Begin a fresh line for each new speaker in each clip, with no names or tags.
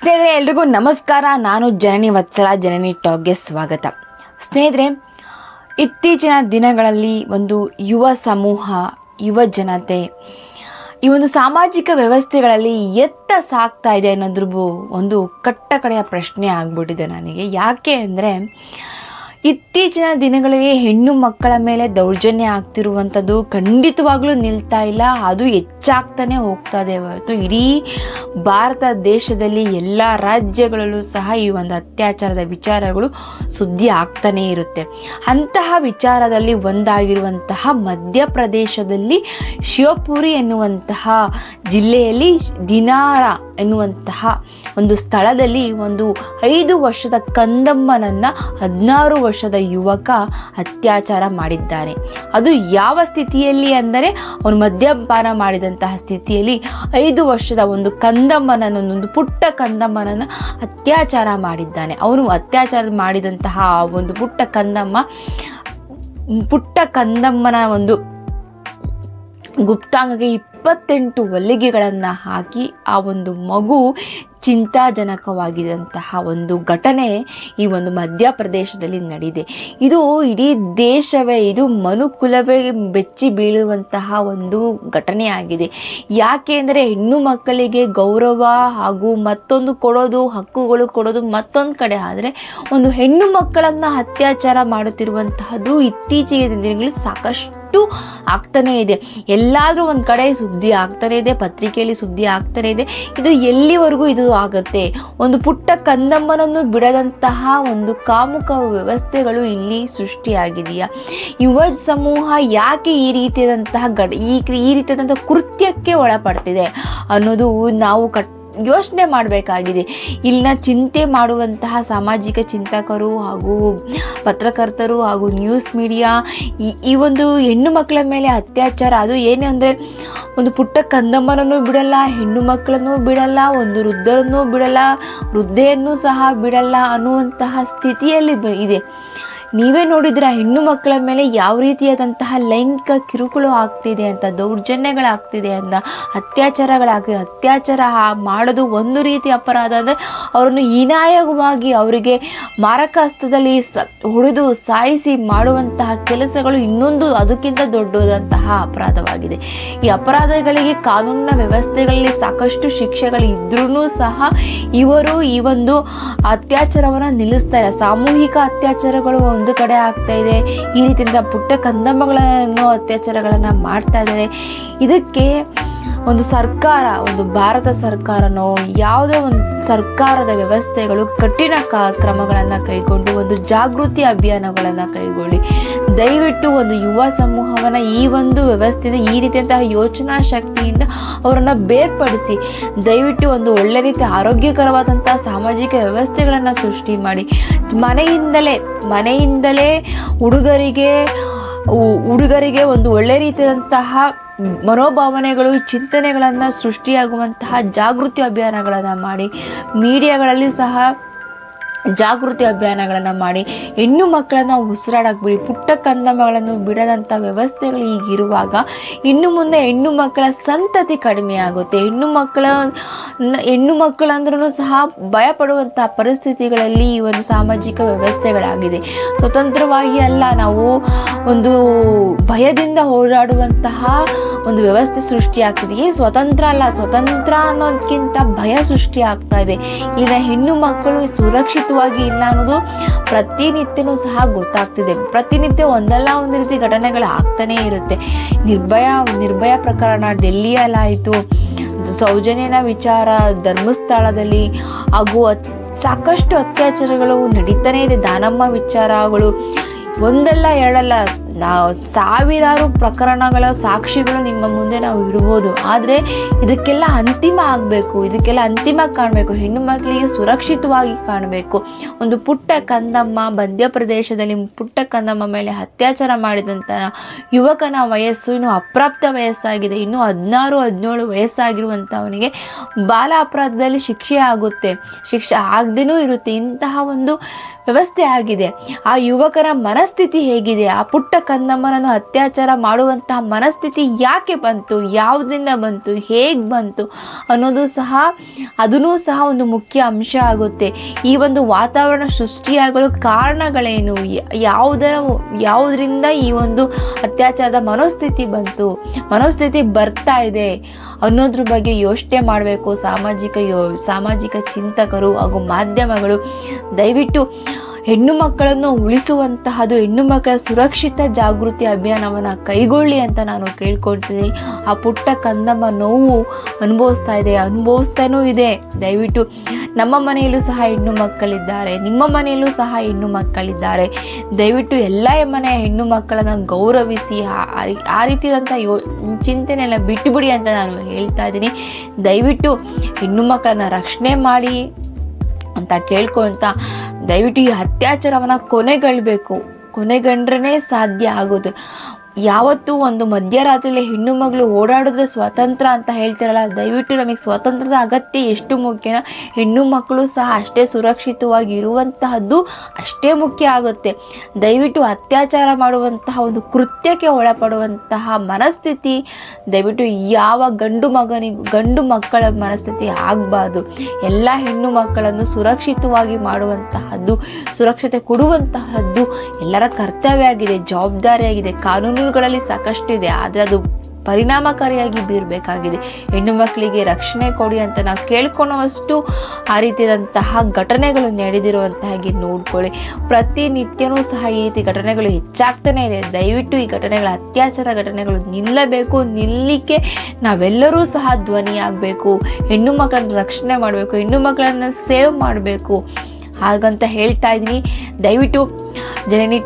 ಸ್ನೇಹಿತರೆ ಎಲ್ರಿಗೂ ನಮಸ್ಕಾರ. ನಾನು ಜನನಿ ವತ್ಸಲ, ಜನನಿ ಟಾಕ್ಗೆ ಸ್ವಾಗತ. ಸ್ನೇಹಿತರೆ, ಇತ್ತೀಚಿನ ದಿನಗಳಲ್ಲಿ ಒಂದು ಯುವ ಸಮೂಹ, ಯುವ ಜನತೆ ಈ ಒಂದು ಸಾಮಾಜಿಕ ವ್ಯವಸ್ಥೆಗಳಲ್ಲಿ ಎತ್ತ ಸಾಕ್ತಾ ಇದೆ ಅನ್ನೋದ್ರ ಒಂದು ಕಟ್ಟಕಡೆಯ ಪ್ರಶ್ನೆ ಆಗ್ಬಿಟ್ಟಿದೆ ನನಗೆ. ಯಾಕೆ ಅಂದರೆ ಇತ್ತೀಚಿನ ದಿನಗಳಲ್ಲಿ ಹೆಣ್ಣು ಮಕ್ಕಳ ಮೇಲೆ ದೌರ್ಜನ್ಯ ಆಗ್ತಿರುವಂಥದ್ದು ಖಂಡಿತವಾಗ್ಲೂ ನಿಲ್ತಾ ಇಲ್ಲ. ಅದು ಹೆಚ್ಚಾಗ್ತಾನೆ ಹೋಗ್ತಾ ಇದೆ. ಹೊರತು ಇಡೀ ಭಾರತ ದೇಶದಲ್ಲಿ ಎಲ್ಲ ರಾಜ್ಯಗಳಲ್ಲೂ ಸಹ ಈ ಒಂದು ಅತ್ಯಾಚಾರದ ವಿಚಾರಗಳು ಸುದ್ದಿ ಆಗ್ತಾನೇ ಇರುತ್ತೆ. ಅಂತಹ ವಿಚಾರದಲ್ಲಿ ಒಂದಾಗಿರುವಂತಹ ಮಧ್ಯಪ್ರದೇಶದಲ್ಲಿ ಶಿವಪುರಿ ಎನ್ನುವಂತಹ ಜಿಲ್ಲೆಯಲ್ಲಿ ದಿನಾರ ಎನ್ನುವಂತಹ ಒಂದು ಸ್ಥಳದಲ್ಲಿ ಒಂದು ಐದು ವರ್ಷದ ಕಂದಮ್ಮನನ್ನ ಹದಿನಾರು ವರ್ಷದ ಯುವಕ ಅತ್ಯಾಚಾರ ಮಾಡಿದ್ದಾನೆ. ಅದು ಯಾವ ಸ್ಥಿತಿಯಲ್ಲಿ ಅಂದರೆ ಅವನು ಮದ್ಯಪಾನ ಮಾಡಿದಂತಹ ಸ್ಥಿತಿಯಲ್ಲಿ ಐದು ವರ್ಷದ ಒಂದು ಕಂದಮ್ಮನನ್ನು, ಒಂದು ಪುಟ್ಟ ಕಂದಮ್ಮನನ್ನು ಅತ್ಯಾಚಾರ ಮಾಡಿದ್ದಾನೆ. ಅವನು ಅತ್ಯಾಚಾರ ಮಾಡಿದಂತಹ ಒಂದು ಪುಟ್ಟ ಕಂದಮ್ಮ, ಪುಟ್ಟ ಕಂದಮ್ಮನ ಒಂದು ಗುಪ್ತಾಂಗಗೆ ಇಪ್ಪತ್ತೆಂಟು ಹೊಲಿಗೆಗಳನ್ನು ಹಾಕಿ ಆ ಒಂದು ಮಗು ಚಿಂತಾಜನಕವಾಗಿದಂತಹ ಒಂದು ಘಟನೆ ಈ ಒಂದು ಮಧ್ಯಪ್ರದೇಶದಲ್ಲಿ ನಡೆದಿದೆ ಇದು ಇಡೀ ದೇಶವೇ, ಇದು ಮನುಕುಲವೇ ಬೆಚ್ಚಿ ಬೀಳುವಂತಹ ಒಂದು ಘಟನೆಯಾಗಿದೆ. ಯಾಕೆ ಅಂದರೆ ಹೆಣ್ಣು ಮಕ್ಕಳಿಗೆ ಗೌರವ ಹಾಗೂ ಮತ್ತೊಂದು ಕೊಡೋದು, ಹಕ್ಕುಗಳು ಕೊಡೋದು ಮತ್ತೊಂದು ಕಡೆ ಆದರೆ ಒಂದು ಹೆಣ್ಣು ಮಕ್ಕಳನ್ನು ಅತ್ಯಾಚಾರ ಮಾಡುತ್ತಿರುವಂತಹದ್ದು ಇತ್ತೀಚೆಗೆ ದಿನಗಳಲ್ಲಿ ಸಾಕಷ್ಟು ಆಗ್ತಾನೇ ಇದೆ. ಎಲ್ಲಾದರೂ ಒಂದು ಕಡೆ ಸುದ್ದಿ ಆಗ್ತಾನೇ ಇದೆ, ಪತ್ರಿಕೆಯಲ್ಲಿ ಸುದ್ದಿ ಆಗ್ತಾನೇ ಇದೆ. ಇದು ಎಲ್ಲಿವರೆಗೂ ಇದು ಆಗುತ್ತೆ? ಒಂದು ಪುಟ್ಟ ಕಂದಮ್ಮನನ್ನು ಬಿಡದಂತಹ ಒಂದು ಕಾಮುಕ ವ್ಯವಸ್ಥೆಗಳು ಇಲ್ಲಿ ಸೃಷ್ಟಿಯಾಗಿದೆಯಾ? ಯುವ ಸಮೂಹ ಯಾಕೆ ಈ ರೀತಿಯಾದಂತಹ ಗಡ ಈ ಈ ರೀತಿಯಾದಂಥ ಕೃತ್ಯಕ್ಕೆ ಒಳಪಡ್ತಿದೆ ಅನ್ನೋದು ನಾವು ಕಟ್ ಯೋಚನೆ ಮಾಡಬೇಕಾಗಿದೆ. ಇಲ್ಲಿನ ಚಿಂತೆ ಮಾಡುವಂತಹ ಸಾಮಾಜಿಕ ಚಿಂತಕರು ಹಾಗೂ ಪತ್ರಕರ್ತರು ಹಾಗೂ ನ್ಯೂಸ್ ಮೀಡಿಯಾ ಈ ಒಂದು ಹೆಣ್ಣು ಮಕ್ಕಳ ಮೇಲೆ ಅತ್ಯಾಚಾರ, ಅದು ಏನೇ ಅಂದರೆ ಒಂದು ಪುಟ್ಟ ಕಂದಮ್ಮನನ್ನು ಬಿಡಲ್ಲ, ಹೆಣ್ಣು ಮಕ್ಕಳನ್ನು ಬಿಡಲ್ಲ, ಒಂದು ವೃದ್ಧರನ್ನು ಬಿಡಲ್ಲ, ವೃದ್ಧೆಯನ್ನು ಸಹ ಬಿಡಲ್ಲ ಅನ್ನುವಂತಹ ಸ್ಥಿತಿಯಲ್ಲಿ ಇದೆ. ನೀವೇ ನೋಡಿದ್ರೆ ಹೆಣ್ಣು ಮಕ್ಕಳ ಮೇಲೆ ಯಾವ ರೀತಿಯಾದಂತಹ ಲೈಂಗಿಕ ಕಿರುಕುಳ ಆಗ್ತಿದೆ ಅಂತ, ದೌರ್ಜನ್ಯಗಳಾಗ್ತಿದೆ ಅಂತ, ಅತ್ಯಾಚಾರಗಳಾಗ್ತಿದೆ, ಅತ್ಯಾಚಾರ ಮಾಡೋದು ಒಂದು ರೀತಿ ಅಪರಾಧ ಅಂದರೆ ಅವರನ್ನು ಹೀನಾಯವಾಗಿ ಅವರಿಗೆ ಮಾರಕ ಹಸ್ತದಲ್ಲಿ ಸ, ಹೊಡೆದು ಸಾಯಿಸಿ ಮಾಡುವಂತಹ ಕೆಲಸಗಳು ಇನ್ನೊಂದು ಅದಕ್ಕಿಂತ ದೊಡ್ಡದಂತಹ ಅಪರಾಧವಾಗಿದೆ. ಈ ಅಪರಾಧಗಳಿಗೆ ಕಾನೂನಿನ ವ್ಯವಸ್ಥೆಗಳಲ್ಲಿ ಸಾಕಷ್ಟು ಶಿಕ್ಷೆಗಳು ಇದ್ರೂ ಸಹ ಇವರು ಈ ಒಂದು ಅತ್ಯಾಚಾರವನ್ನು ನಿಲ್ಲಿಸ್ತಾ ಇಲ್ಲ. ಸಾಮೂಹಿಕ ಅತ್ಯಾಚಾರಗಳು ಒಂದು ಕಡೆ ಆಗ್ತಾ ಇದೆ. ಈ ರೀತಿಯಿಂದ ಪುಟ್ಟ ಕಂದಮ್ಮಗಳನ್ನು ಅತ್ಯಾಚಾರಗಳನ್ನು ಮಾಡ್ತಾ ಇದ್ದಾರೆ. ಇದಕ್ಕೆ ಒಂದು ಸರ್ಕಾರ, ಒಂದು ಭಾರತ ಸರ್ಕಾರನೋ, ಯಾವುದೇ ಒಂದು ಸರ್ಕಾರದ ವ್ಯವಸ್ಥೆಗಳು ಕಠಿಣ ಕ, ಕ್ರಮಗಳನ್ನು ಕೈಗೊಂಡು, ಒಂದು ಜಾಗೃತಿ ಅಭಿಯಾನಗಳನ್ನು ಕೈಗೊಳ್ಳಿ. ದಯವಿಟ್ಟು ಒಂದು ಯುವ ಸಮೂಹವನ್ನು ಈ ಒಂದು ವ್ಯವಸ್ಥೆಯಿಂದ, ಈ ರೀತಿಯಂತಹ ಯೋಚನಾ ಶಕ್ತಿಯಿಂದ ಅವರನ್ನು ಬೇರ್ಪಡಿಸಿ, ದಯವಿಟ್ಟು ಒಂದು ಒಳ್ಳೆ ರೀತಿ ಆರೋಗ್ಯಕರವಾದಂಥ ಸಾಮಾಜಿಕ ವ್ಯವಸ್ಥೆಗಳನ್ನು ಸೃಷ್ಟಿ ಮಾಡಿ. ಮನೆಯಿಂದಲೇ ಮನೆಯಿಂದಲೇ ಹುಡುಗರಿಗೆ ಹುಡುಗರಿಗೆ ಒಂದು ಒಳ್ಳೆ ರೀತಿಯಾದಂತಹ ಮನೋಭಾವನೆಗಳು ಚಿಂತನೆಗಳನ್ನು ಸೃಷ್ಟಿಯಾಗುವಂತಹ ಜಾಗೃತಿ ಅಭಿಯಾನಗಳನ್ನು ಮಾಡಿ ಮೀಡಿಯಾಗಳಲ್ಲಿ ಸಹ ಜಾಗೃತಿ ಅಭಿಯಾನಗಳನ್ನು ಮಾಡಿ ಹೆಣ್ಣು ಮಕ್ಕಳನ್ನು ಉಸಿರಾಡಕ್ಕೆ ಬಿಡಿ ಪುಟ್ಟ ಕಂದಮಗಳನ್ನು ಬಿಡದಂಥ ವ್ಯವಸ್ಥೆಗಳು ಈಗಿರುವಾಗ ಇನ್ನು ಮುಂದೆ ಹೆಣ್ಣು ಮಕ್ಕಳ ಸಂತತಿ ಕಡಿಮೆ ಆಗುತ್ತೆ. ಹೆಣ್ಣು ಮಕ್ಕಳ, ಹೆಣ್ಣು ಮಕ್ಕಳಂದ್ರೂ ಸಹ ಭಯಪಡುವಂಥ ಪರಿಸ್ಥಿತಿಗಳಲ್ಲಿ ಈ ಒಂದು ಸಾಮಾಜಿಕ ವ್ಯವಸ್ಥೆಗಳಾಗಿದೆ. ಸ್ವತಂತ್ರವಾಗಿ ಅಲ್ಲ, ನಾವು ಒಂದು ಭಯದಿಂದ ಹೋರಾಡುವಂತಹ ಒಂದು ವ್ಯವಸ್ಥೆ ಸೃಷ್ಟಿಯಾಗ್ತಿದೆ. ಏನು ಸ್ವತಂತ್ರ ಅಲ್ಲ, ಸ್ವತಂತ್ರ ಅನ್ನೋದಕ್ಕಿಂತ ಭಯ ಸೃಷ್ಟಿ ಆಗ್ತಾ ಇದೆ. ಇಲ್ಲಿನ ಹೆಣ್ಣು ಮಕ್ಕಳು ಸುರಕ್ಷಿತವಾಗಿ ಇಲ್ಲ ಅನ್ನೋದು ಪ್ರತಿನಿತ್ಯನೂ ಸಹ ಗೊತ್ತಾಗ್ತಿದೆ. ಪ್ರತಿನಿತ್ಯ ಒಂದಲ್ಲ ಒಂದು ರೀತಿ ಘಟನೆಗಳು ಆಗ್ತಾನೇ ಇರುತ್ತೆ. ನಿರ್ಭಯ ನಿರ್ಭಯ ಪ್ರಕರಣ ಡೆಲ್ಲಿಯಲ್ಲಾಯಿತು ಸೌಜನ್ಯನ ವಿಚಾರ, ಧರ್ಮಸ್ಥಳದಲ್ಲಿ ಹಾಗೂ ಸಾಕಷ್ಟು ಅತ್ಯಾಚಾರಗಳು ನಡೀತಾನೇ ಇದೆ. ದಾನಮ್ಮ ವಿಚಾರಗಳು ಒಂದಲ್ಲ ಎರಡಲ್ಲ ನಾವು ಸಾವಿರಾರು ಪ್ರಕರಣಗಳ ಸಾಕ್ಷಿಗಳು ನಿಮ್ಮ ಮುಂದೆ ನಾವು ಇಡ್ಬೋದು. ಆದರೆ ಇದಕ್ಕೆಲ್ಲ ಅಂತಿಮ ಆಗಬೇಕು, ಇದಕ್ಕೆಲ್ಲ ಅಂತಿಮ ಕಾಣಬೇಕು, ಹೆಣ್ಣು ಮಕ್ಕಳಿಗೆ ಸುರಕ್ಷಿತವಾಗಿ ಕಾಣಬೇಕು. ಒಂದು ಪುಟ್ಟ ಕಂದಮ್ಮ ಮಧ್ಯಪ್ರದೇಶದಲ್ಲಿ ಪುಟ್ಟ ಕಂದಮ್ಮ ಮೇಲೆ ಅತ್ಯಾಚಾರ ಮಾಡಿದಂಥ ಯುವಕನ ವಯಸ್ಸು ಇನ್ನು ಅಪ್ರಾಪ್ತ ವಯಸ್ಸಾಗಿದೆ. ಇನ್ನು ಹದಿನಾರು, ಹದಿನೇಳು ವಯಸ್ಸಾಗಿರುವಂಥವನಿಗೆ ಬಾಲ ಅಪರಾಧದಲ್ಲಿ ಶಿಕ್ಷೆ ಆಗುತ್ತೆ. ಶಿಕ್ಷೆ ಆಗದೇನೂ ಇರುತ್ತೆ. ಇಂತಹ ಒಂದು ವ್ಯವಸ್ಥೆ ಆಗಿದೆ. ಆ ಯುವಕರ ಮನಸ್ಥಿತಿ ಹೇಗಿದೆ? ಆ ಪುಟ್ಟ ಕಂದಮ್ಮನನ್ನು ಅತ್ಯಾಚಾರ ಮಾಡುವಂತಹ ಮನಸ್ಥಿತಿ ಯಾಕೆ ಬಂತು? ಯಾವುದರಿಂದ ಬಂತು? ಹೇಗೆ ಬಂತು? ಅನ್ನೋದು ಸಹ, ಅದನ್ನೂ ಸಹ ಒಂದು ಮುಖ್ಯ ಅಂಶ ಆಗುತ್ತೆ. ಈ ಒಂದು ವಾತಾವರಣ ಸೃಷ್ಟಿಯಾಗಲು ಕಾರಣಗಳೇನು? ಯಾವುದರ, ಯಾವುದರಿಂದ ಈ ಒಂದು ಅತ್ಯಾಚಾರದ ಮನೋಸ್ಥಿತಿ ಬಂತು? ಮನೋಸ್ಥಿತಿ ಬರ್ತಾ ಇದೆ ಅನ್ನೋದ್ರ ಬಗ್ಗೆ ಯೋಚನೆ ಮಾಡಬೇಕು. ಸಾಮಾಜಿಕ ಯೋ, ಸಾಮಾಜಿಕ ಚಿಂತಕರು ಹಾಗೂ ಮಾಧ್ಯಮಗಳು ದಯವಿಟ್ಟು ಹೆಣ್ಣು ಮಕ್ಕಳನ್ನು ಉಳಿಸುವಂತಹದ್ದು ಹೆಣ್ಣು ಮಕ್ಕಳ ಸುರಕ್ಷಿತ ಜಾಗೃತಿ ಅಭಿಯಾನವನ್ನು ಕೈಗೊಳ್ಳಿ ಅಂತ ನಾನು ಕೇಳ್ಕೊಳ್ತೀನಿ. ಆ ಪುಟ್ಟ ಕಂದಮ್ಮ ನೋವು ಅನುಭವಿಸ್ತಾ ಇದೆ, ಅನುಭವಿಸ್ತಾನೂ ಇದೆ. ದಯವಿಟ್ಟು ನಮ್ಮ ಮನೆಯಲ್ಲೂ ಸಹ ಹೆಣ್ಣು ಮಕ್ಕಳಿದ್ದಾರೆ, ನಿಮ್ಮ ಮನೆಯಲ್ಲೂ ಸಹ ಹೆಣ್ಣು ಮಕ್ಕಳಿದ್ದಾರೆ. ದಯವಿಟ್ಟು ಎಲ್ಲ ಮನೆಯ ಹೆಣ್ಣು ಮಕ್ಕಳನ್ನು ಗೌರವಿಸಿ, ಆ- ರೀತಿಯಾದಂಥ ಯೋ ಚಿಂತನೆಲ್ಲ ಬಿಟ್ಟುಬಿಡಿ ಅಂತ ನಾನು ಹೇಳ್ತಾ ಇದ್ದೀನಿ. ದಯವಿಟ್ಟು ಹೆಣ್ಣು ಮಕ್ಕಳನ್ನ ರಕ್ಷಣೆ ಮಾಡಿ ಅಂತ ಕೇಳ್ಕೊಂತ ದಯವಿಟ್ಟು ಈ ಅತ್ಯಾಚಾರವನ್ನು ಕೊನೆಗಳ್ಬೇಕು. ಕೊನೆಗಂಡ್ರೇ ಸಾಧ್ಯ ಆಗೋದು. ಯಾವತ್ತೂ ಒಂದು ಮಧ್ಯರಾತ್ರಿಯಲ್ಲಿ ಹೆಣ್ಣು ಮಗಳು ಓಡಾಡಿದ್ರೆ ಸ್ವಾತಂತ್ರ್ಯ ಅಂತ ಹೇಳ್ತಿರಲ್ಲ, ದಯವಿಟ್ಟು ನಮಗೆ ಸ್ವಾತಂತ್ರ್ಯದ ಅಗತ್ಯ ಎಷ್ಟು ಮುಖ್ಯನ? ಹೆಣ್ಣು ಮಕ್ಕಳು ಸಹ ಅಷ್ಟೇ ಸುರಕ್ಷಿತವಾಗಿ ಇರುವಂತಹದ್ದು ಅಷ್ಟೇ ಮುಖ್ಯ ಆಗುತ್ತೆ. ದಯವಿಟ್ಟು ಅತ್ಯಾಚಾರ ಮಾಡುವಂತಹ ಒಂದು ಕೃತ್ಯಕ್ಕೆ ಒಳಪಡುವಂತಹ ಮನಸ್ಥಿತಿ, ದಯವಿಟ್ಟು ಯಾವ ಗಂಡು ಮಗನಿಗೂ, ಗಂಡು ಮಕ್ಕಳ ಮನಸ್ಥಿತಿ ಆಗಬಾರ್ದು. ಎಲ್ಲ ಹೆಣ್ಣು ಮಕ್ಕಳನ್ನು ಸುರಕ್ಷಿತವಾಗಿ ಮಾಡುವಂತಹದ್ದು, ಸುರಕ್ಷತೆ ಕೊಡುವಂತಹದ್ದು ಎಲ್ಲರ ಕರ್ತವ್ಯ ಆಗಿದೆ, ಜವಾಬ್ದಾರಿಯಾಗಿದೆ ಕಾನೂನುಗಳಲ್ಲಿ ಸಾಕಷ್ಟು ಇದೆ ಆದರೆ ಅದು ಪರಿಣಾಮಕಾರಿಯಾಗಿ ಬೀರಬೇಕಾಗಿದೆ. ಹೆಣ್ಣು ಮಕ್ಕಳಿಗೆ ರಕ್ಷಣೆ ಕೊಡಿ ಅಂತ ನಾವು ಕೇಳ್ಕೊಳ್ಳುವಷ್ಟು ಆ ರೀತಿಯಾದಂತಹ ಘಟನೆಗಳು ನಡೆದಿರುವಂತಹ ಹಾಗೆ ನೋಡ್ಕೊಳ್ಳಿ. ಪ್ರತಿನಿತ್ಯನೂ ಸಹ ಈ ರೀತಿ ಘಟನೆಗಳು ಹೆಚ್ಚಾಗ್ತಾನೆ ಇದೆ. ದಯವಿಟ್ಟು ಈ ಘಟನೆಗಳ ಅತ್ಯಾಚಾರ ಘಟನೆಗಳು ನಿಲ್ಲಬೇಕು, ನಿಲ್ಲಿಕ್ಕೆ ನಾವೆಲ್ಲರೂ ಸಹ ಧ್ವನಿಯಾಗಬೇಕು. ಹೆಣ್ಣು ಮಕ್ಕಳನ್ನು ರಕ್ಷಣೆ ಮಾಡಬೇಕು, ಹೆಣ್ಣು ಮಕ್ಕಳನ್ನು ಸೇವ್ ಮಾಡಬೇಕು. ಹಾಗಂತ ಹೇಳ್ತಾ ಇದ್ದೀನಿ. ದಯವಿಟ್ಟು ಜನನಿ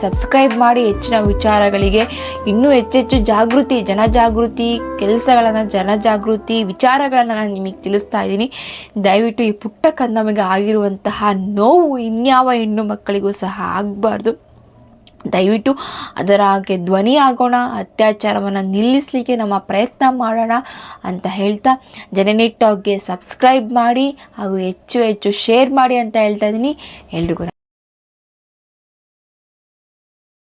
ಸಬ್ಸ್ಕ್ರೈಬ್ ಮಾಡಿ ಹೆಚ್ಚಿನ ವಿಚಾರಗಳಿಗೆ. ಇನ್ನೂ ಹೆಚ್ಚೆಚ್ಚು ಜಾಗೃತಿ, ಜನಜಾಗೃತಿ, ಕೆಲಸಗಳನ್ನು ಜನಜಾಗೃತಿ, ವಿಚಾರಗಳನ್ನು ನಾನು ನಿಮಗೆ ತಿಳಿಸ್ತಾ ಇದ್ದೀನಿ. ದಯವಿಟ್ಟು ಈ ಪುಟ್ಟ ಕಂದಮಗೆ ಆಗಿರುವಂತಹ ನೋವು ಇನ್ಯಾವ ಹೆಣ್ಣು ಮಕ್ಕಳಿಗೂ ಸಹ ಆಗಬಾರ್ದು. ದಯವಿಟ್ಟು ಅದರ ಹಾಗೆ ಧ್ವನಿ ಆಗೋಣ, ಅತ್ಯಾಚಾರವನ್ನು ನಿಲ್ಲಿಸಲಿಕ್ಕೆ ನಮ್ಮ ಪ್ರಯತ್ನ ಮಾಡೋಣ ಅಂತ ಹೇಳ್ತಾ ಜನನಿ ಟಾಕ್ಗೆ ಸಬ್ಸ್ಕ್ರೈಬ್ ಮಾಡಿ ಹಾಗೂ ಹೆಚ್ಚು ಹೆಚ್ಚು ಶೇರ್ ಮಾಡಿ ಅಂತ ಹೇಳ್ತಾ ಇದ್ದೀನಿ. ಎಲ್ರಿಗೂ